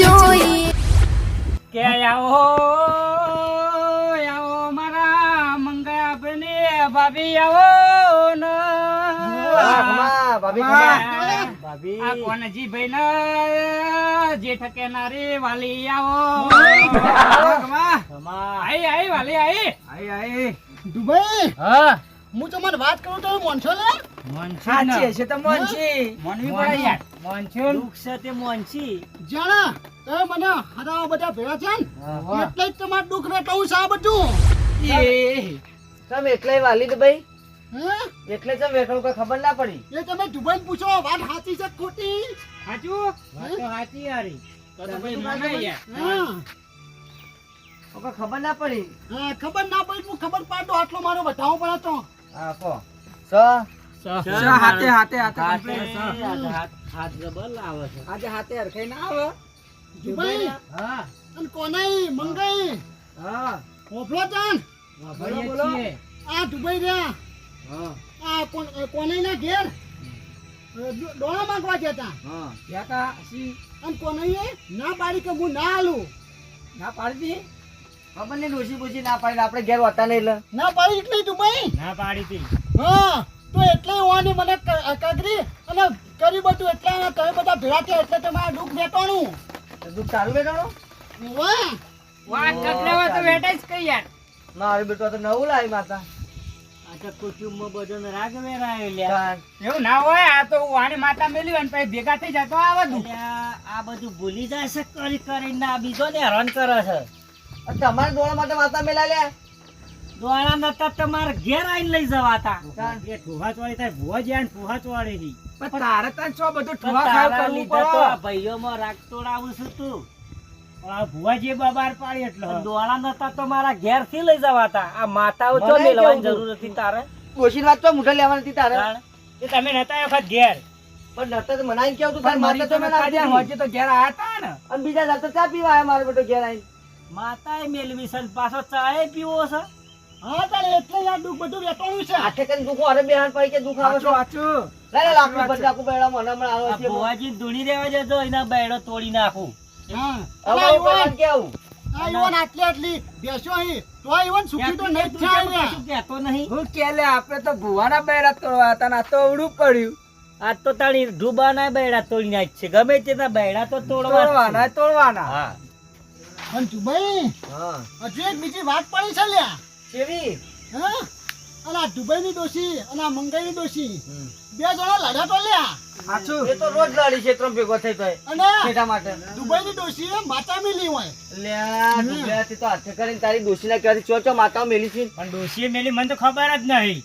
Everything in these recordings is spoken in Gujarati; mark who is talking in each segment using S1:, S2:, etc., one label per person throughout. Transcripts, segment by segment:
S1: જોઈએ
S2: કે આવો આવો મારા મંગા બને ભાભી આવો ને.
S3: ભાભી.
S2: આ કોનજી ભાઈ ને? જેઠ કેનારી વાલી આવો. આઈ આઈ વાલી આઈ.
S3: આઈ, આઈ.
S4: દુબઈ?
S2: હા.
S4: હું તમારે વાત કરું તો મોનસો લે
S3: સાચી હશે તો મોનસી.
S2: મોનવી પડે યાર. મોનસૂન
S3: દુખ છે તે મોનસી.
S4: જાણા તમે મને હરાવા બધા ભેળા છે ને? એટલે જ તમારે દુખ રેટવું છે આ બધું.
S2: એ
S3: તમે એકલે વાલી તો ભાઈ?
S4: હે?
S3: એટલે જ વેકણું કોઈ ખબર ના પડી?
S4: એ તમે દુબઈ પૂછો વાત સાચી છે ખોટી?
S2: સાચું? વાત તો સાચી યારી તો તો ભાઈ મને યાર.
S4: હા.
S3: ખબર ના પડી?
S4: હા, ખબર ના પડી હું ખબર પાડો આટલો મારો બતાવો પડે તો
S3: હા કો સ
S2: હાથે હાથે હાથે
S3: હાથે. હાથ, જબર લાવે છે. આજે હાથે હરખાઈ ના આવે.
S4: જુબાઈ.
S3: હા.
S4: અને કોનાઈ? મંગાઈ.
S3: હા.
S4: હોફળો ચાન
S3: બોલો.
S2: છીએ.
S4: આ દુબઈ રહ્યા.
S3: હા.
S4: આ કોણ કોનાઈ ના ઘેર? ડોળા માંગવા જતા
S3: હા.
S2: ગયા તા સી
S4: અને કોનાઈએ ના પાડી કે હું ના આલું?
S2: ના પાડી દી
S3: ખબર નહીં ડોસી બોસી ના પાડી આપણે ઘેર હોતા નહીં એટલે
S4: ના પાડી એટલે દુબઈ
S2: ના પાડી તી.
S4: હા તો એટલે હોવાની મને ક- અને કરી બધું એટલે તમે બધા ભેળા થયા એટલે તમારે દુઃખ
S3: વેટાણું દુઃખ તારું વેટાણું
S4: વાહ.
S2: વાત કકડે હોય તો વેટાઈ જ કઈ યાર.
S3: મારું બેટો તો નવું લાવી માતા.
S2: એવું ના હોય આ તો વાણી માતા મેલી હોય ને પછી ભેગા થઈ જાય તો આ બધું
S5: આ બધું ભૂલી જાય છે કરી કરીને આ બીજો ને હેરાન કરે છે.
S3: તમારે ડોળા માટે માતા મેલા લ્યા.
S5: દોડા નતા તમારે ઘેર આવીને લઈ જવા
S3: હતા
S2: એ ઠુહા ચોળી થાય ભુવા જ્યાં ઠુહા ચોળે થી
S3: પણ તારે તાન છો બધું ઠુહા ખાવ કરવું
S5: આ
S3: પડે.
S5: ભાઈઓમાં રાગ તોડાવું છું તું.
S2: આ ભુવા જે બબાર પાડી એટલે
S5: ડોળા નતા તો મારા ઘેરથી લઈ જવાતા. આ માતાઓ જરૂર હતી તારે.
S3: ડોશી વાત તો મુઠે લેવાની હતી તારે.
S2: એ તમે નતા વખત ઘેર.
S3: પણ નતા તો મનાઈ કેવું તું તારી માતા તો
S2: હોજે ઘેર આયા હતા ને.
S3: અને બીજા દાતા ચા પીવા આયા મારો બેટો ઘેર આવીને
S5: માતાએ મેલવી છે પાછો ચાય પીવો છે.
S4: હા તારે એટલે આ દુઃખ બધું વેટવાનું છે.
S3: આઠે કરીને દુઃખ અરે બેહાન પડી કે દુઃખ આવે છે?
S2: સાચું.
S3: લે લે લાકડું બધી આખું બેડા મને હમણાં આવે છે
S5: ભુવાજી ધૂણી રહેવા જજો એના બેડો તોડી નાખું.
S4: હા.
S3: હવે કરવાનું કેવું?
S4: આ ઈવન આટલી આટલી બેસો અહીં. તો ઈવન સુખી તો નહીં થાય ને.
S5: કહેતો નહીં?
S2: હું કે આપણે તો ભુવાના બૈરા તોડવા હતા ના આ તો અવળું પડ્યું.
S5: આજ તો તારી ડૂબાના બેડા તોડી નાખ છે. ગમે તેના બેડા તો
S2: તોડવાના તોડવાના.
S5: હા.
S4: દુબઈ
S3: હા.
S4: હજુ એક બીજી વાત પડી છે લ્યા.
S3: કેવી?
S4: હા? અને આ દુબઈની દોશી અને આ મંગાઈની દોશી બે જણા લડ્યા તો લ્યા.
S2: સાચું
S3: એ તો રોજ લડી છે ત્રણ ભેગો થઈ
S4: અને
S3: ખેટા માટે.
S4: દુબઈની ડોશીએ માતા મિલી હોય.
S3: લ્યા ડુબિયાથી તો હાથે કરીને તારી ડોશીના કહેવાથી ચો ચો માતા મેલી છે.
S2: પણ ડોશીએ મેલી મને તો ખબર જ નહીં.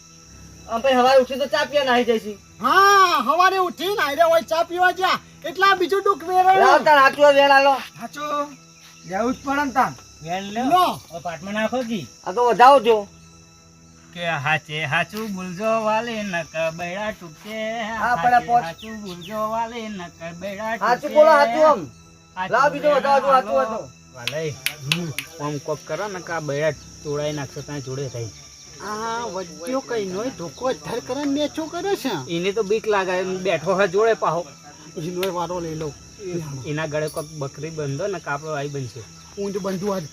S3: આમ પછી હવારે ઉઠી તો ચા પીવા નાહી જઈશી.
S4: હા સવારે ઉઠીને આયરે હોય ચા પીવા જ્યાં. એટલે બીજું દુઃખ વેરાયું.
S3: તાર હાચું વેણ આલો
S2: સાચું જવું જ પડે ને તાન.
S5: વેણ લો.
S2: પાટમાં નાખો કી
S3: આ તો વધાવો જો.
S2: કે હાચે હાચું ભૂલજો વાલે નક બૈડા ટૂટે
S3: હા, પણ પોચ-
S2: હાચું ભૂલજો વાલે નક બૈડા
S3: હાચું બોલો હાચું આમ. લાવ બીજો વધાવો જો હાચું
S2: વાલે. આમ કોક કરો ને કે આ તોડાઈ નાખશો ત્યાં જોડે થઈ.
S4: આ વજ્જો કઈ નોય ધોકો ધર કરે મેચો કરે છે?
S2: એને તો બીક લાગે બેઠો હા જોડે પાહો.
S4: ઈનોય વારો લઈ લઉં.
S2: એના ગળે કોક બકરી બંધો ને કાપડો આવી બનશે.
S4: ઊંટ બંધુ આજ.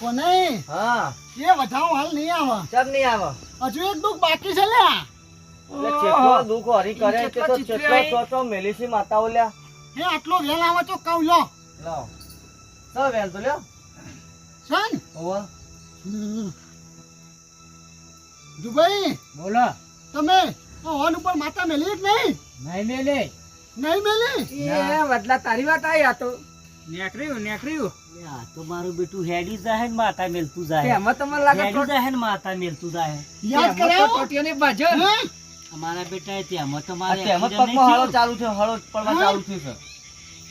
S4: કોને?
S3: હા.
S4: એ વધાવો હાલ નહીં આવે.
S3: ચમ નહીં આવે?
S4: હજુ એક દુઃખ બાકી છે લ્યા.
S3: એટલે દુઃખ હરી કરે તે તો ચેટલો
S2: આવી.
S3: ચો ચો મેલી છે માતાઓ લ્યા.
S4: હે આટલો વેલ આવે તો કહું લો.
S3: લાવ ચાલ વેલ તો લ્યો.
S4: સન
S3: હોવા.
S4: દુબઈ?
S2: બોલો.
S4: તમે આ ઉપર માતા મેલી કે નહીં?
S2: નહીં મેલે.
S4: નહીં મેલી
S2: એ વડલા તારી વાત આવી આ તો નેકર્યું નેકર્યું
S5: આ તો મારું બેટું હેડી જાય ને માતા મેલતું જાય
S2: તેમાં તો લાગે
S5: હેડી જાય ને માતા મેલતું જાય
S4: યાદ કરાવો.
S2: ટોટીઓની બાજુ
S5: અમારા બેટા તેમાં તો
S3: આ
S5: મારે
S3: તેમ જ
S5: accident નહીં
S3: પગમાં હળો ચાલુ થયો હળો પડવા ચાલુ થયું છે.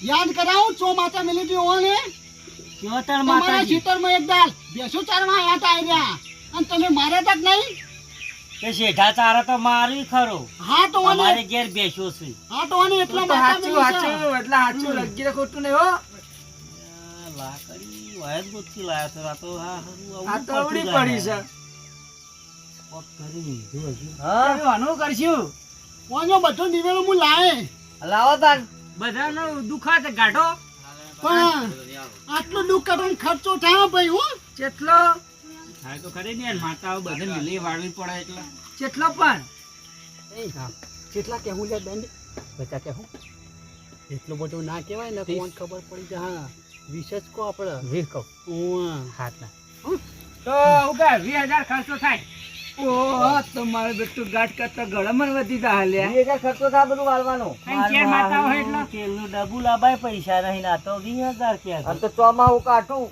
S4: યાદ કરાવો ચો માતા મેલી હતી હોને
S5: કેવો તાર
S4: તમારા એક દાલ બેસો ચારમાં અને તમે મારે તક નહીં?
S5: તે શેઠા તારા તો મારી ખરો.
S4: હા તો
S5: અમારે ઘેર બેસ્યો છે.
S4: હા તો અને એટલા
S2: તો હાચું હાચું એટલે હાચું લગી રે ખોટું નહીં હો.
S5: લા કરી વાયર ગોતી લાયા તો આ તો હા
S2: આ તો અવળી પડી છે.
S5: કોક કરી.
S3: હા?
S2: આનું કરશું?
S4: ઓનો બધો નિવેડો હું લાવે.
S3: લાવો તાન
S2: બધાનો દુખાત ગાઢો.
S4: પણ આટલો દુઃખ કરવાનો ખર્ચો થાય ભાઈ હું?
S1: કેટલો?
S2: થાય તો ખરી ને માતાઓ બધે મિલી વાળવી પડે એટલે.
S1: કેટલો પણ.
S4: કેટલા કેવું લે દંડ બધા કેવું એટલું બધું ના કહેવાય ને કોણ ખબર પડી જાય. હા વિશેષ કો આપણે.
S2: વીસ કહું. હાથ ના. તો હું વીસ હજાર ખર્ચો થાય.
S1: ઓહો તમારે બેટું ગાંઠ કરતા ગળમર વધી જા હાલ્યા.
S3: હજાર ખર્ચો થાય બધું વાળવાનો.
S2: ચાર માતાઓ હોય એટલે
S5: તેલનું ડબ્બુ લાબાય પૈસા નહીં ના તો વીસ હજાર ક્યાં
S3: અને તો ચોમાહું કાઢું.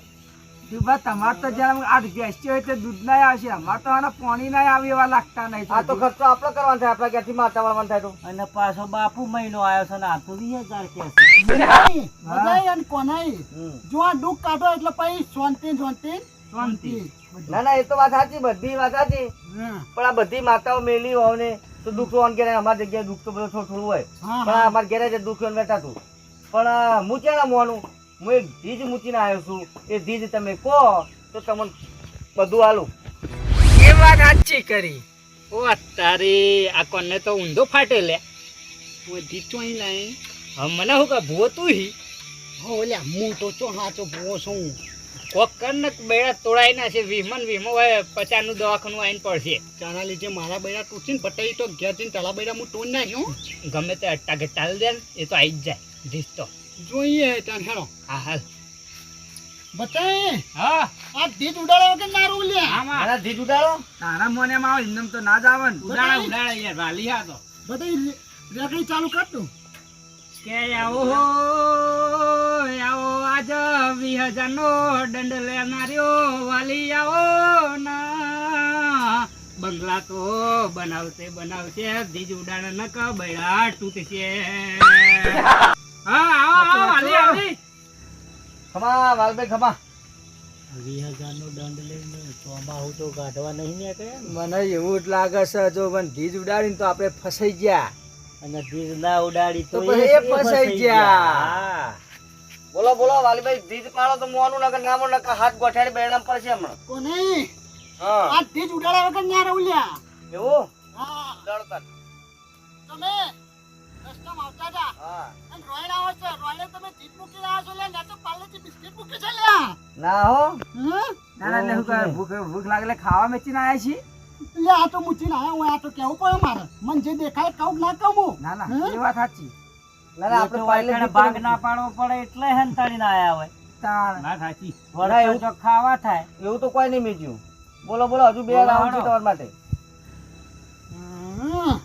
S1: દીપા તમારે તો જરા આ ભેંસી હોય તો દૂધ ના આવશે. અમારે તો આના પાણી ના આવે એવા લાગતા નહીં
S3: આ તો ખર્ચો આપણો કરવાનો થાય આપણા ક્યાંથી માતા વાળવાનું થાય તો.
S5: અને પાછો બાપુ મહિનો આવ્યો છે ને આ તો વીસ હજાર ક્યાં છે.
S4: અને કોનાય. જો આ દુઃખ કાઢો એટલે પછી શાંતિ શાંતિ.
S1: શાંતિ.
S3: ના ના એ તો વાત સાચી. બધી વાત સાચી. પણ આ બધી માતાઓ મેલી હોય ને તો દુઃખ ઓન કે અમારી જગ્યાએ દુઃખ તો બધું થોડું થોડું હોય પણ અમારે ઘેરે જે દુઃખ ને બેઠાતું પણ હું ક્યાં ના મોનું હું એક ધીજ મૂકીને આવ્યો છું. એ ધીજ તમે કહો તો તમને બધું આલું.
S1: એ વાત સાચી કરી.
S2: ઓ તારી. આ કોને તો ઊંધો ફાટે લે.
S4: હું અહીં લાય
S2: હવે મને શું કહે ભૂવો તું હી?
S4: હો લ્યા હું તો ચો હાચો ભૂવો છું.
S2: કોક કર ને બેડા તોડાઈ ના છે વીમન વીમો હોય પચાસનું દવાખાનું આવીને પડશે.
S4: ચાના લીધે મારા બૈરા તૂટીને પટાઈ તો ઘેર જઈને તારા બેડા હું ટોન નાખ્યું.
S2: ગમે તે અટ્ટા ઘટ્ટા દે એ તો આવી જ જાય. ધીસ તો.
S4: જોઈએ ત્યાં હેડો.
S2: હા હાલ.
S4: બચાય
S2: હા.
S4: આ ધીજ ઉડાડો કે ના રૂ લ્યા
S2: આમાં.
S3: આના ધીજ ઉડાડો.
S1: તારા મને માં આવે એમને તો ના જ આવે ને.
S2: ઉડાડા ઉડાડા યાર વાલી હા તો
S4: બધાય રેકડી ચાલુ કર તું.
S2: કે આવો હો આવો આજ વીસ હજાર નો દંડ લેનાર્યો વાલી આવો ના. બંગલા તો બનાવશે બનાવશે ધીજ ઉડાડે ન કબડા તૂટશે.
S3: ખમા વાલભાઈ ખમા.
S5: વીસ હજાર દંડ લઈને ચોમાહું તો કાઢવા નહીં ને કે?
S1: મને એવું જ લાગે છે જો ધીજ ઉડાડીને તો આપણે ફસાઈ ગયા.
S5: અને ધીજ ના ઉડાડી તો
S1: એ ફસાઈ ગયા.
S3: બોલો બોલો વાલીભાઈ ધીજ પાડો તો મોનું નકર નામો નગર હાથ ગોઠાડી બેરણામ પર છે હમણાં.
S4: કોને?
S3: હા.
S4: આ ધીજ ઉડાડ્યા વગર ન્યા રૂ લ્યા.
S3: એવું?
S4: હા.
S3: દળતર
S4: તમે? રસ્તામાં આવતા હતા?
S3: હા.
S4: અને રોયણ આવો છો. રોયણે તમે જીત મૂકી રહ્યા છો લ્યા ને તો પાર્લેજી બિસ્કિટ મૂકી છે લ્યા
S3: ના હો.
S1: ના ના એટલે શું ભૂખ ભૂખ લાગે ખાવા મેચીને આવ્યા છીએ.
S4: લે આ તો મૂચીને આયા હું આ તો કેવું પડે મારે. મને જે દેખાય કહું ના કહું
S1: ના ના એ વાત સાચી.
S3: ના ના આપણે પાર્લે
S5: ભાગ ના પાડવો પડે એટલે હંતાડીને આયા હોય.
S1: તાણ.
S2: ના સાચી.
S5: વળતા
S3: એવું-
S5: ખાવા થાય.
S3: એવું તો કોઈ નહીં મેચ્યું બોલો બોલો હજુ બે રાઉન્ડ છે તમારા માટે.
S4: હં.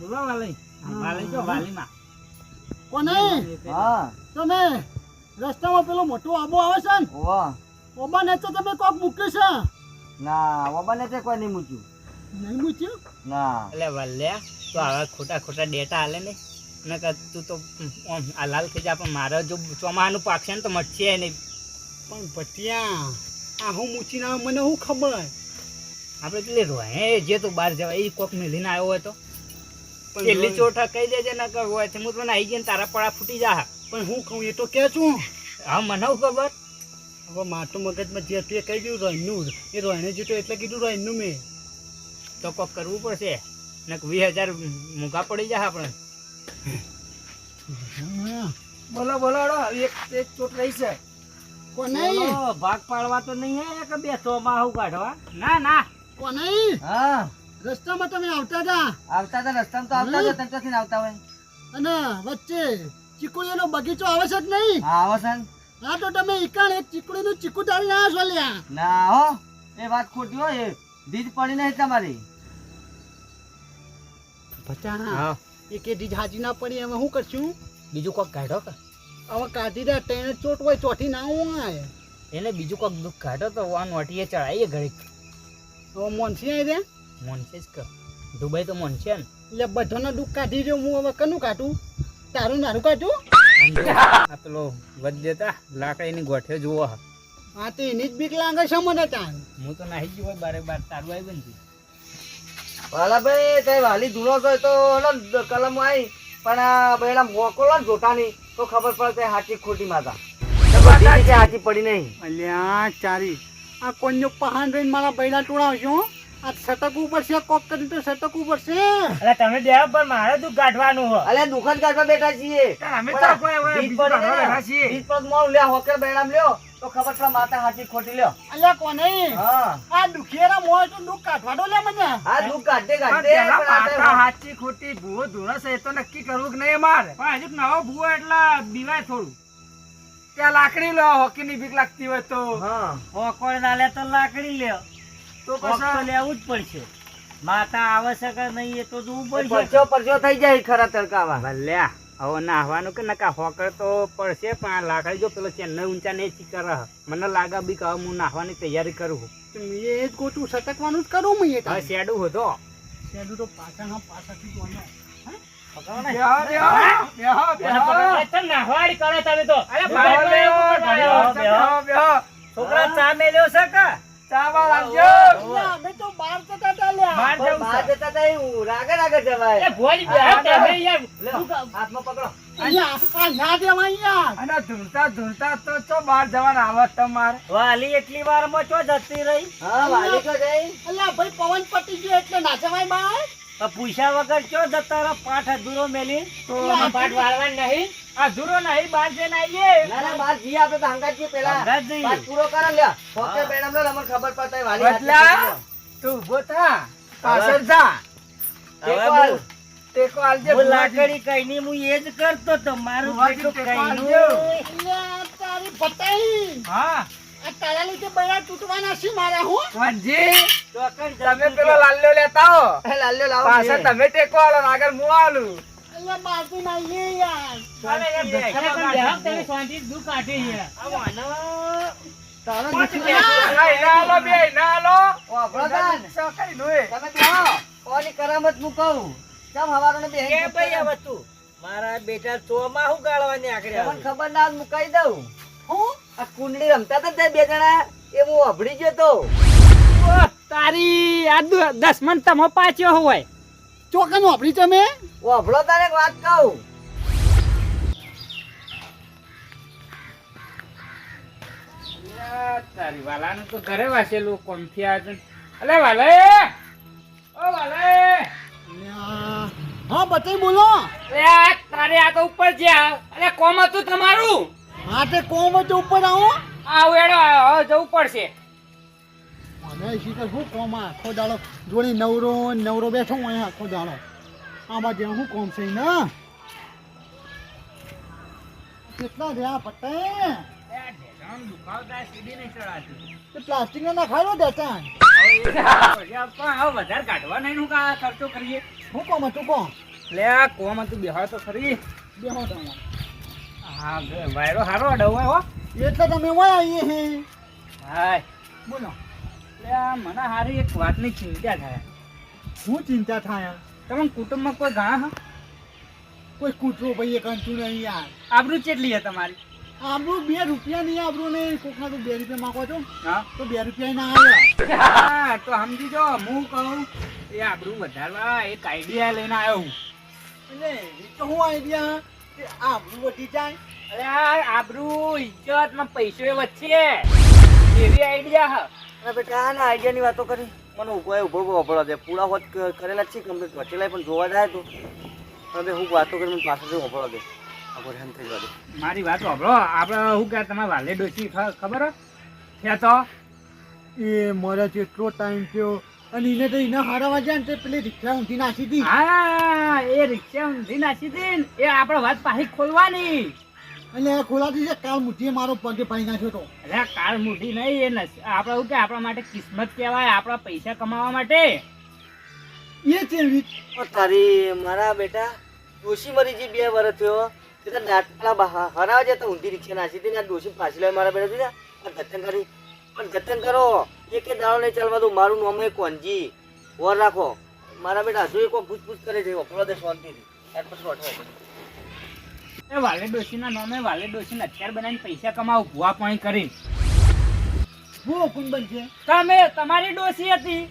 S2: બોલો વાલી. વાલી તો વાલીમાં.
S4: કોને?
S3: હા.
S4: તમે? રસ્તામાં પેલો મોટો આબો આવે છે ને?
S3: વાહ
S4: ઓબા ને તો તમે કોક મૂક્યું છે?
S3: ના વબાને તે કોઈ નહીં મૂક્યું.
S4: નહીં મૂક્યું?
S3: ના.
S2: એટલે વલ્યા તો આવા ખોટા ખોટા ડેટા હાલે ને. નકર તું તો આ લાલ થઈ જા પણ મારે જો ચોમાનું પાકશે ને તો મચ્છી નહીં.
S4: પણ ભટિયા આ હું મૂચીને આવે મને શું ખબર?
S2: આપણે એટલે રોહે જે તું બહાર જવાય એ કોક મેલીને આવ્યો હોય
S4: પણ
S2: પેલી કહી દેજે ન કર હોય હું તને આવી ગયા તારા પડા ફૂટી જા
S4: પણ હું કહું એ તો કે છું.
S2: હા મને ખબર?
S4: હવે માટું મગજમાં જે હતું એ કહી ગયું રોયનું એ રોયને જીતો એટલે કીધું રોયનું મેં.
S2: તો કોક કરવું પડશે. ને વીસ હજાર મૂંઘા પડી જા આપણે.
S1: બોલો બોલો એક એક ચોટ રહી છે.
S4: કોને?
S5: ભાગ પાડવા તો નહીં આયા કે બે હું? કાઢવા
S2: ના ના.
S4: કોને
S3: હા.
S4: રસ્તામાં તમે આવતા હતા?
S3: આવતા હતા રસ્તામાં તો આવતા હતા ત્યાંથી આવતા હોય.
S4: અને વચ્ચે ચીકુડીનો બગીચો આવે છે કે નહીં?
S3: હા આવો છે
S4: હા તો તમે એકાણ એક ચીકુડીનું ચીકુ તારી ના છો લ્યા.
S3: ના હો. એ વાત ખોટી હોય. એ ધીજ પડી નહીં તમારી.
S4: બચા
S2: હા.
S4: એક એ દીજ હાજી ના પડી હવે શું કરશું?
S2: બીજું કોક કાઢો કે?
S4: હવે કાઢી દે તેને ચોટ હોય ચોથી ના હોય
S2: એને બીજું કોક દુઃખ કાઢો તો વાન વાટીએ ચડાવીએ ઘડીક.
S4: તો મોનસી આવી દે?
S2: મોનસે જ કર. દુબઈ તો મોનસે ને
S4: એટલે બધાનો દુઃખ કાઢી રહ્યો હું હવે કનું કાઢું? તારું નારું કાઢું?
S2: આ પેલો વધ દેતા લાકડીની ગોઠે જુઓ. હા
S4: તો એની જ બીક લાગે છે મને ત્યાં
S2: હું તો નાહી ગયો હોય બારે બાર તારું આવી બનતી
S3: વાલાભાઈ કઈ વાલી ધૂળો તો તો કલમ આવી પણ આ બેડા મોકલો ને જોટાની તો ખબર પડે કે હાચી ખોટી માતા. તો સાચી પડી નહીં.
S4: અલ્યા ચારી. આ કોઈનો પહાણ રહીને મારા બૈડા ટોળાવશો આ સટકવું પડશે કોક કરી તો સટકવું પડશે
S2: અરે તમે બે પણ મારે દુઃખ કાઢવાનું હો
S3: અલે દુકાન કાઢવા બેઠા છીએ.
S1: અમે તો
S3: બીજ
S1: બીજું
S3: પડે
S1: કાઢવા
S3: ને,
S1: બેઠા છીએ.
S3: બીજ પગ મોં લ્યો, હોકર બેડામ લ્યો, તો ખબર પડે માતા હાચી ખોટી લ્યો.
S4: અલ્યા કોને?
S3: હા.
S4: આ દુખિયારા મોય તો દુઃખ કાઢવાડો લે મને.
S3: હા, દુઃખ કાઢે કાઢે,
S1: પેલા
S3: પણ આ તો
S1: માતા હાચી ખોટી ભૂવો ધૂળસ એ તો નક્કી કરવું કે નહીં અમારે?
S2: પણ હજુ નવો ભૂવો એટલે બીવાય થોડું.
S1: ત્યાં લાકડી લો હોકી ની બીક લાગતી હોય તો.
S3: હા.
S5: હોકો ના લે તો લાકડી લ્યો.
S1: તો પછી
S5: લેવું જ પડશે. માતા આવશે કે નહીં એ તો જોવું પડશે.
S3: પરચો પરચો થઈ જાય ખરા તડકામાં.
S2: ભલ્યા હવે નાહવાનું કે નકા હોકર તો પડશે પણ આ લાકડી જો પેલો ચેન્નઈ ઊંચા ને ચીકર મને લાગે બી કે હું નાહવાની તૈયારી કરું
S4: મેં એ જ ગોતું સટકવાનું જ કરું મેં એ
S2: હવે શેડું હતો
S4: શેડું તો.
S2: નાહવાડી કરે તમે તો.
S5: છોકરા ચા મેલ્યો છે કે?
S1: ચા બા
S4: અમે તો બહાર જતા હતા લ્યા.
S2: બહાર
S3: પણ
S2: જવું
S3: બહાર
S2: છે.
S3: જતા તા એવું રાગે રાગે જવાય.
S2: એ ભોજ બેહો યાર.
S3: હાથમાં પકડો.
S4: ના દેવાય યાર.
S1: અને ધૂળતા ધૂળતા તો ચો બહાર જવાના આવત તમારે
S5: વાલી એટલી વારમાં ચો જતી રહી
S3: હા, વાલી તો જઈ.
S4: અલ્યા, ભાઈ પવન પટી ગયો એટલે ના જવાય.
S5: પૂછ્યા વગર ચો જતા પાઠ અધૂરો મેલી
S1: તો
S4: અલ્યા,
S2: પાટ નહીં આ ધૂરો નહીં બહાર જઈને આવીએ.
S3: ના, ના, બાર જી આપે ભાંગા જી પેલા. પાઠ પૂરો કર લ્યો. ફોકે બેડામ લ્યો, અમને ખબર પડતા વાલી
S1: બદલા. તું ઊભો થા. પાછળ જા
S5: હવે
S3: ટેકો.
S5: હું-
S1: ટેકો આલજે
S5: હું લાકડી કઈ ની હું એ જ કરતો તો મારું
S1: ટેકો
S5: કઈનું.
S1: આલજો.
S4: તારી પતાઈ.
S1: હા.
S4: આ તારા લીધે બૈરા તૂટવાના છે મારા હું.
S1: વનજી તમે પેલો લાલ્યો લેતા આવો
S3: એ લાલ્યો લાવો.
S1: પાછળ તમે ટેકો આલો આગળ હું આલું.
S4: યાર.
S2: બેહો, તમે દુઃખ કાઢી.
S3: તારો
S1: બે, ના, ના બે, ના આલો.
S3: વાપરો તાન.
S1: સો કઈ નોય.
S3: તમે બેહો. કરામત હું કહું. હવારોને બેહી
S5: કે ભાઈ
S3: કરે?
S5: હવે મારા બેટા ચોમાં હું ગાળવાની આકડે
S3: તમને
S5: આવે?
S3: ખબર ના કહી દઉં
S4: હું?
S3: આ કુંડળી રમતા હતા બે જણા એ હું અભડી ગયો તો
S2: તારી આ દસ મન તમો પાચ્યો હોય
S4: ચોકન વાપરી તમે?
S3: વાપરો તારે એક વાત કહું.
S2: તારી વાલાનું તો ઘરે વાસેલું કોમથી આ છે. અલે વાલે! ઓ વાલે!
S4: હા બતાઈ બોલો.
S2: તારે આ તો ઉપર જ્યાં અલે કોમ હતું તમારું?
S4: હા તે કોમ હતું ઉપર આવો.
S2: આવ એડો જવું પડશે.
S4: મને શીખર શું કોમ આ? આખો દાડો જોડી નવરો નવરો બેઠો અહીંયા આખો દાડો. આમાં જે શું કોમ છે ને કેટલા રહ્યા
S2: આ
S4: પ્લાસ્ટિક ના ખાડો દેતા
S2: વધારે કાઢવા નહીં ખર્ચો કરીએ
S4: શું કોમ હતું કોમ
S2: લે કોમ હતું બેહાડ તો ખરી
S4: બેહો તમે.
S2: હા વાયરો હારો હો.
S4: એટલે તમે હોય આવીએ હે.
S2: હાય.
S4: બોલો.
S2: આ મને હારી એક વાતની ચિંતા થાય.
S4: શું ચિંતા થાય?
S2: તમે કુટુંબમાં કોઈ ઘણા હા?
S4: કોઈ કૂતરો ભાઈ એક અંતું નહીં યાર
S2: આબરૂ ચેટલી છે તમારી?
S4: આબરું બે રૂપિયા નહીં આબરું નહીં કોકના તો બે રૂપિયા માંગો છો?
S2: હા.
S4: તો બે રૂપિયા ના આવ્યા.
S2: હા તો સમજી જો હું કહું એ આબરૂ વધારવા એક આઈડિયા લઈને આવ્યો હું.
S4: એટલે તો હું આઈડિયા કે આબરું વધી જાય.
S2: અરે આબરૂ પૈસો વચ્ચે એવી આઈડિયા હા.
S3: અરે બેટા આ આઈડિયા ની વાતો કરી. મને ઊભો એ ઊભો વાપરવા દે. પૂરા હોત કરેલા છે કમ્પ્લીટ વચેલા પણ જોવા જાય તો. હવે હું વાતો કરી મને પાછળ વાપરવા દે. આખો હેમ થઈ જવા દે.
S2: મારી વાત સાંભળો આપણે શું કે તમારે વાલે ડોસી ખબર હે? છે તો?
S4: એ મારે જેટલો ટાઈમ થયો. અને એને તો એને હારાવા જાય ને તે પેલી રિક્ષા ઊંધી નાસી હતી
S2: હા એ રિક્ષા ઊંધી નાસી હતી એ આપણે વાત પાછી ખોલવાની.
S4: આ ખોલાતી છે કાલ મુઠ્ઠીએ મારો પગે પાઈ નાખ્યો તો.
S2: અરે કાળ મુઠી નહીં એ નસ- આપણે શું કે આપણા માટે કિસ્મત કહેવાય આપણા પૈસા કમાવા માટે?
S4: એ
S3: છે તારી મારા બેટા ડોશી મરી જે બે વર્ષ થયો. તે તો બહા- હરાવા જતા ઊંધી રિક્ષા નાસી હતી ને આ ડોશી પાછી લાવી મારા બેટા દીધા જતન કરી પણ જતન કરો. એક દાડો નહીં ચાલવા દઉં મારું નામ એ કોનજી વર રાખો. મારા બેટા હજુ એક પૂછપૂછ કરે છે ઓપરો દે શાંતિથી. ત્યાર પછી.
S2: એ વાલે ડોશીના નામે વાલે ડોશીને હથિયાર બનાવીને પૈસા કમાવું ભૂવા પાણી કરીને.
S4: હું હુકુમ બનશે?
S2: તમે તમારી ડોશી હતી.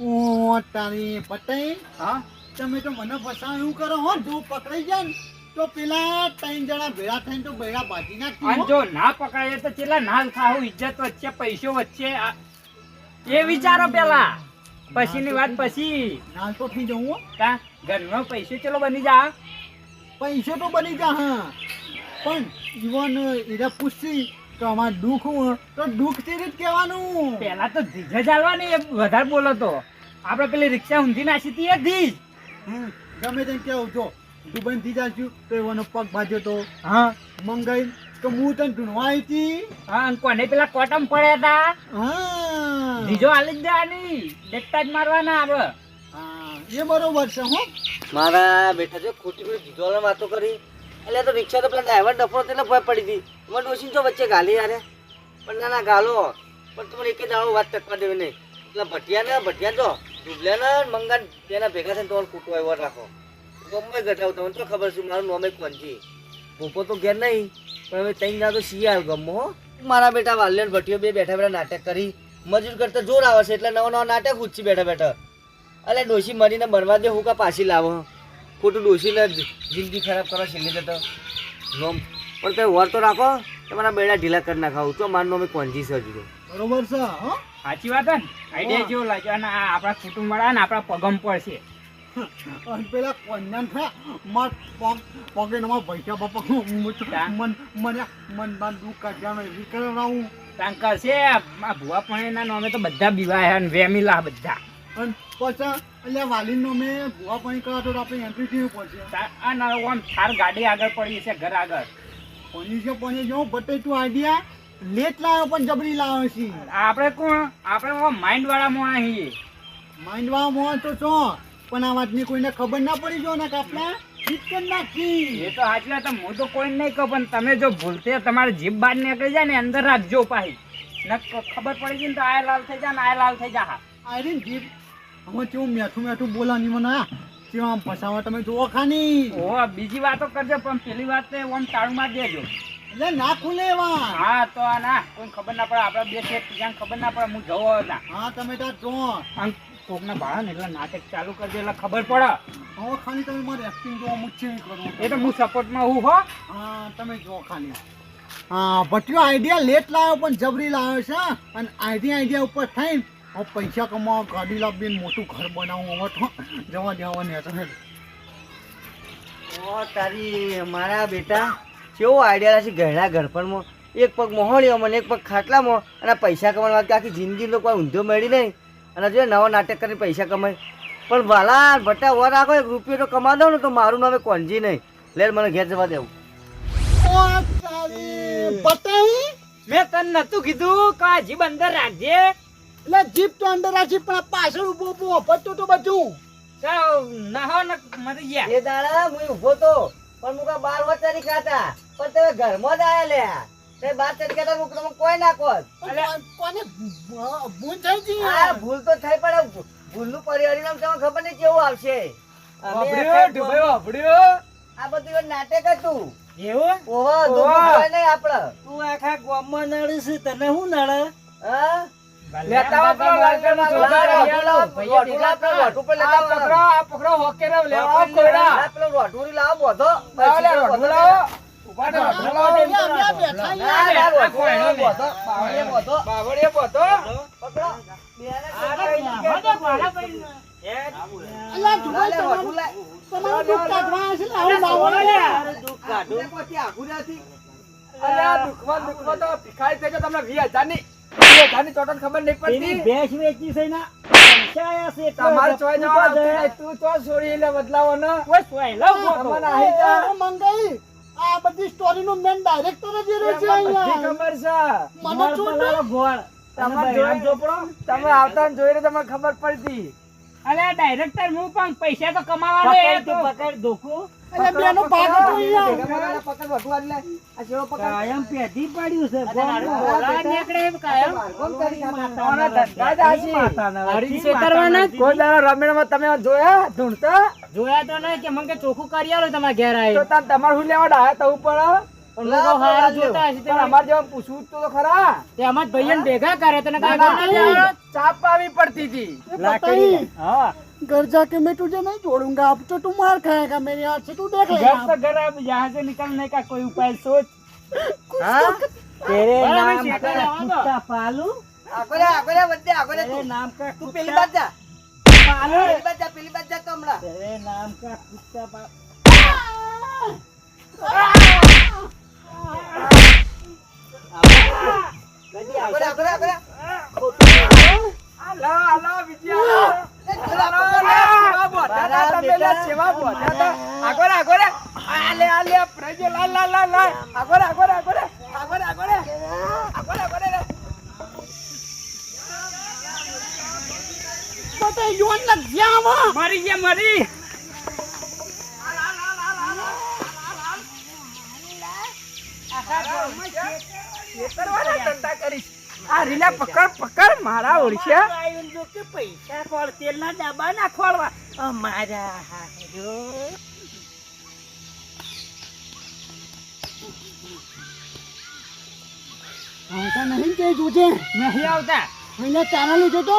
S4: ઓ તારી પટેલ?
S2: હા.
S4: તમે તો મને ફસાવ એવું કરો હો જો પકડાઈ જાય ને તો પેલા ત્રણ જણા ભેળા થઈને તો ભેળા બાજી નાખી
S2: અને જો ના પકડાય તો ચેલા નાલ ખાવું ઇજ્જત વચ્ચે પૈસો વચ્ચે એ વિચારો પેલા. પછીની વાત પછી.
S4: નાલ તો થઈ જવું હો.
S2: કા? ઘરનો પૈસો ચલો બની જા
S4: પૈસો તો બની જા હા પણ જીવન એરા પૂછતી તો અમાર દુઃખ તો દુઃખથી જ કહેવાનું.
S2: પેલા તો ધીજે ચાલવાની એ વધારે બોલો તો. આપણે પેલી રિક્ષા ઊંધી નાસી હતી એ ધીજ
S4: ગમે તેમ કેવું જો દુબઈ થી જાશું તો એવાનો પગ ભાજ્યો તો.
S2: હા.
S4: મંગાઈ તો હું તને ઢૂંઢવા આવી હતી?
S2: હા અને કોને પેલા કોટમ પડ્યા હતા
S4: હા.
S2: ધીજો હાલી જ દેવાની દેખતા જ મારવાના આપણે
S4: એ બરોબર છે, હો.
S3: મારા બેઠા છે ખોટી ખોટી જીજોને વાતો કરી. એટલે તો રિક્ષા તો પેલા ડ્રાઈવર ડફો એટલે ભય પડી હતી. મને ડોસી જો વચ્ચે ગાલી યારે પણ ના ના, ગાલો. પણ તમારે એક દાડો વાત ટકવા દેવી નહીં. એટલે ભટિયા ને ભટિયા જો ડૂબલ્યા ને મંગાન તેના ભેગા થઈને તમારે કૂટવા આવ્યો રાખો. ગમે ઘટાવ તમને તો ખબર છે, મારું નામે છે ભૂપો તો ઘેર નહીં, પણ હવે ત્રણ દાડો શિયાળ ગમો, હો. મારા બેટા વાલ્યન ભટિયો બે બેઠા બેઠા નાટક કરી. મજૂર કરતા જોર આવે છે, એટલે નવા નવા નાટક ઉચ્ચી બેઠા બેઠા. અલે ડોશી મરીને મરવા દે હું કા પાછી લાવો? ખોટું ડોશીને જિંદગી ખરાબ કરો છેલ્લી જતો. નોમ પણ તમે વર તો રાખો તમારા બેડા ઢીલા કરી નાખાવું. તો મારું નામ કોંજી છે હજુ
S4: બરોબર છે હો?
S2: સાચી વાત ને? આઈડિયા જેવો લાગ્યો અને આ આપણા કુટુંબ વાળા ને આપણા પગમ પડશે
S4: અને પેલા કોન્યાન થયા માર પગ પગે નવા પૈસા બાપા
S2: તા.
S4: મન મને મન બાન દુઃખ કાઢ્યાનો એવી કરે
S2: તાંકા છે આ ભુવા પણ એના નામે તો બધા બીવાયા ને વેમીલા બધા.
S4: અને પછી એટલે વાલીનો મેં ભૂવા પાણી કરાતો તો આપણે એન્ટ્રી થયું પડશે.
S2: આ ના આમ થાર ગાડી આગળ પડી છે ઘર આગળ.
S4: પાણી છે પાણી જો બટે તું આઈડિયા લેટ લાવ્યો પણ જબરી લાવ્યો છે.
S2: આપણે કોણ? આપણે માઇન્ડ વાળા માં અહીં
S4: માઇન્ડ વાળા મોહ તો છો પણ આ વાતની કોઈને ખબર ના પડી જો ને કે આપણે જીત કરી નાખી.
S2: એ તો સાચી તો. હું તો કોઈ નહીં કહું પણ તમે જો ભૂલતે તમારે જીભ બહાર નીકળી જાય ને અંદર રાખજો પાહી. ન ખબર પડી ગઈ ને તો આ લાલ થઈ જાય ને આ લાલ થઈ જાય
S4: આયરીન જીત હવે કેવું મેઠું મેઠું બોલાની મને કેવું આમ ફસાવા તમે જુઓ ખાની.
S2: ઓ બીજી વાતો કરજો પણ પેલી વાત તો ઓમ તાળું મારી દેજો.
S4: એટલે ના ખુલે એવા.
S2: હા તો આ ના કોઈ ખબર ના પડે આપણે બે છે બીજાને ખબર ના પડે હું જવો હતા
S4: હા તમે તો જો
S2: આમ કોકના ભાડા ને એટલે નાટક ચાલુ કરજો એટલે ખબર પડે.
S4: હવે ખાલી તમે મારે એક્ટિંગ જોવા મુચ્છે નહીં કરું.
S2: એ તો હું સપોર્ટમાં હું હો.
S4: હા તમે જો ખાલી હા ભટ્યો આઈડિયા લેટ લાવ્યો પણ જબરી લાવ્યો છે અને આઈડિયા આઈડિયા ઉપર થઈને પૈસા કમાવા ગાડી લાવીને મોટું ઘર બનાવું હવે તો જવા જવાની હતા
S3: ઓ તારી મારા બેટા કેવો આઈડિયા છે ગહેડા ઘરપણમાં એક પગ મોહણીઓ મને એક પગ ખાટલામાં અને પૈસા કમાવાની વાત આખી જિંદગી તો કોઈ ઊંધો મળી નહીં. અને જો નવા નાટક કરીને પૈસા કમાય. પણ વાલા ભટ્ટા વર રાખો એક રૂપિયો તો કમા દઉં ને તો મારું નામે કોંજી નહીં. લે મને ઘેર જવા દેવું.
S2: મેં તને નતું કીધું કે આ બંદર રાખજે
S4: એટલે જીપ તો અંદર રાખી પણ આ પાછળ ઊભો ઊભો ભટ્ટું તો બધું.
S2: નહો ને મરી ગયા.
S3: એ દાડા હું ઊભો તો. પણ મુકા બાર વચ્ચે તારી ખાતા પણ તમે ઘરમાં જ આયા લે તે બાર તારી ખાતા મુક તમે કોઈ ના કોત.
S4: પણ કોને ભૂલ થઈ ગઈ
S3: આ ભૂલ તો થઈ પણ ભૂલનું પરિણામ તમને ખબર નહીં કેવું આવશે. વાપડ્યો આખા વાપડ્યો આ બધું નાટક હતું.
S2: એવું? ઓહો.
S3: ભૂલાય નહીં આપડે
S5: તું આખા ગામમાં નડે છે તને હું નડે?
S3: હા?
S2: લેતા આવો લાલચંદ નો છોકરો
S3: રોટુ લેતા આવો.
S2: પકડો આ પકડો હોકે લેવા આવો
S3: પેલો રોટુરી લાવો બોધો.
S2: લે લાવો ઊભા લાવો
S4: બેઠા.
S3: બોધો. બોધો.
S2: બોધો.
S3: પકડો. બેને
S2: પડી.
S4: તમારું દુઃખ કાઢવા છે
S3: પછી નથી.
S1: અલ્યા દુઃખમાં દુઃખમાં તો ભિખારી થઈ ગયો તમને હજારની ચોટન ખબર નહીં પડતી
S5: ભેંસ વેચી છે ને પૈસા છે
S1: તમારે ચોય જવા
S5: તો
S1: આવતું
S5: જાય.
S1: નહીં. તું ચો છોડી એટલે બદલાવો ને
S2: ઓય સોય લઉં
S1: તમને આહી જા.
S4: મંગાઈ આ બધી સ્ટોરીનો મેન ડાયરેક્ટર જ રહ્યો છે અહીંયા
S1: ખબર છે
S4: મને ચોટે.
S1: જોઈ-. તમે આવતા ને જોઈને તમને ખબર પડતી
S2: અલે આ ડાયરેક્ટર હું પણ પૈસા તો કમાવાનો એ તો
S5: પકડ ધોકું.
S4: અરે બેનો પાક તો
S3: યાર પકડ વધુ એટલે આ જેવો પકડ.
S5: કાયમ પેઢી પાડ્યું છે
S2: બોલા. નીકળે એમ કાયમ.
S3: કોમ કરી
S1: માતાના ધંધા જાશી
S5: માતાના હરી
S2: છેતરવાના
S1: કોઈ દાડા રમેણમાં તમે જોયા ઢૂંઢતા
S2: જોયા તો ના કે મને ચોખ્ખું કરી આલો તમારા ઘેર આવી તો
S1: તાર તમાર હું લેવા ડાયા તો ઉપર
S2: પણ લોકો જોતા હશે
S1: તે પૂછવું ખરા.
S2: તે અમાર ભઈયન ભેગા કરે તને
S1: કાય પાવી પડતી હતી.
S5: હા.
S4: घर जाके मैं तुझे नहीं छोड़ूँगा अब तो तू मार खाएगा मेरे हाथ से तू देख
S2: घर तो घर अब यहाँ से निकलने का कोई उपाय सोच।
S3: हाँ? तो
S5: तेरे नाम का
S3: पालू। नाम का तू पालू
S5: तेरे नाम का कुत्ता
S1: पालू।
S2: મરી ગયા મરી
S1: ખેતરવાળા ધંધા કરીશ આ રીલા પકડ પકડ મારા
S5: જો કે પૈસા ખોળ તેલના ડબ્બા ના ખોળવા અમારા હારો.
S4: આવતા નહીં તે જોજે
S2: નહીં આવતા.
S4: મહિના ચારા લીધો તો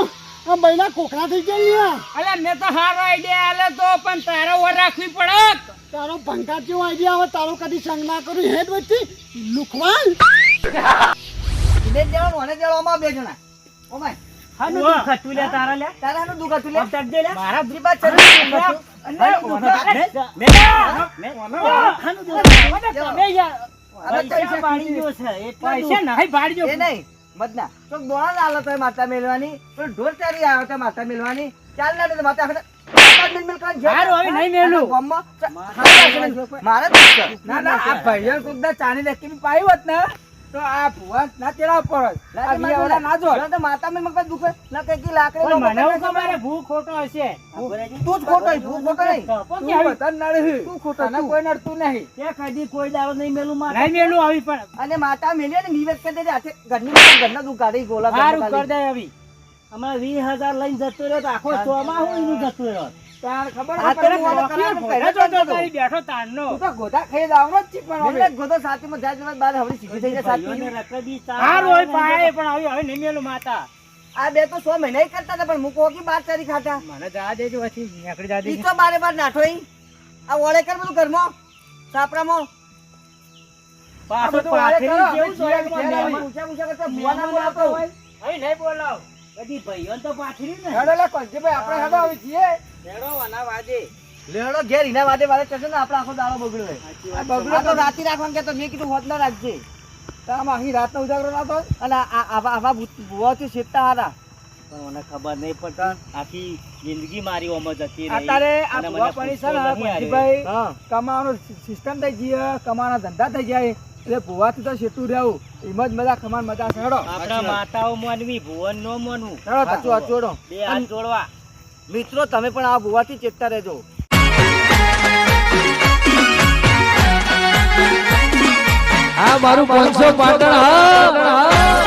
S4: આ બૈલા કોકરા થઈ ગયા લ્યા
S2: અલે મેં તો હારો આઈડિયા આલે તો પણ તારે ઓર રાખવી પડત.
S4: તારો પંખા જેવો આઈડિયા આવે તારો કદી સંગ ના કરું. હેડ વચ્ચે લુખવાલ.
S3: જ દેવાનું, આને જ બે જણા. ઓમાય
S5: હાનું દુઃખ લે તારા લે.
S3: તારા હાનું દુઃખ લે.
S5: આમ દે લે.
S3: મારા જી બાદ ચડી ગયું હતું.
S1: અને
S5: હાનું દુઃખ તમે યાર પૈસા પાડી ગયો છે. એટલે
S2: પૈસા નહીં પાડજો
S3: એ નહીં મદના તો દોડા લાલો તો માતા મેલવાની. તો ઢોર ચારી આવ્યો તો માતા મેલવાની. ચાલ ના તો માતા મારે
S1: ના આ ચાની લખી પાયું હોત ને તો આ ભુવા ના તેડા પર વિયાવાળા ના
S3: જો તો માતા મે મગજ દુખે ના કે કી લાકડી
S2: મને
S3: હું
S2: ખબર ભૂ ખોટો હશે.
S3: તું જ ખોટો ભૂ ખોટો નહીં.
S1: તું બધાને નડે.
S3: તું ખોટો, ના
S1: કોઈ નડતું નહીં.
S5: કે કદી કોઈ દાડો નહીં મેલું માં
S2: નહીં મેલું આવી પણ.
S3: અને માતા મેલે ને વિવેક કરી દેજે હાથે ઘરની માતા ઘરના દુઃખ કાઢી ગોલા
S2: સારું કર દે આવી.
S5: વીસ હજાર લઈને જતો રહ્યો તો આખો સોમાં હું એનું જતો રહ્યો.
S1: તાર ખબર
S3: આ
S1: પડે
S3: તને
S1: ને?
S3: ખબર
S1: વકીલ
S3: પડે.
S1: ભોળા
S2: ભોળા
S1: જોતો
S2: જોતો
S1: હતો.
S2: તારી બેઠો તારનો
S1: તું તો ગોધા ખાઈ દાવનો જ પણ હવે.
S3: ગોદો સાતીમાં જાય જવા બાદ હવે સીધી થઈ જાય સાતી
S5: રકબી ચાર
S2: સારું હોય
S5: વાળા
S2: પાય પણ આવી હવે નહીં મેલું માતા
S3: આ બે તો સો મહિના કરતા હતા પણ મૂકો કે બાર તારી ખાતા
S2: મને જવા દેજો પછી નીકળી જવા દેજો
S3: તો બારે બાર નાઠો આ ઓળે કર બધું ઘરમાં સાપરામાં
S5: પાછો
S1: કરો,
S5: જેવું
S3: કરતા.
S2: હવે નહીં બોલાવ
S5: બધી ભાઈઓને તો પાથરી ને
S1: હેડો લે કોલજીભાઈ, આપણે હેડો હવે જઈએ.
S3: લેવડો ઘેર ઈના વાદે વાદે ચડશે ને આપણે આખો દાડો બગડ્યો
S1: આ
S3: આ તો રાતી રાખવાનું કહેતો મેં કીધું હોત ના રાખજે
S1: તો આમ અહીં રાતનો ઉજાગરો ના થાય.
S3: અને આ- આ- આવા આવા ભૂવાથી શેકતા હારા
S5: પણ મને ખબર નહીં પડતા આખી જિંદગી મારી ઓમ જ રહી.
S1: અત્યારે આ
S5: અને મને
S1: છે ને,
S5: પૂછતો નહીં હારે.
S1: કોલજીભાઈ,
S3: હા
S1: કમાવાનો સિસ્ટમ થઈ ગઈ કમાવાના ધંધા થઈ જાય એટલે ભુવાથી તો સેતું રહેવું. એમાં જ મજા ખમાન મજા છે હેડો.
S5: આપણા માતાઓ માનવી ભુવન નો માનવું.
S1: હેડો.
S3: સાચું સાચું જોડો
S5: બે હાથ જોડવા.
S3: મિત્રો તમે પણ આ ભુવાથી ચેતતા રહેજો.
S6: આ મારું પાંચસો પાટણ હા.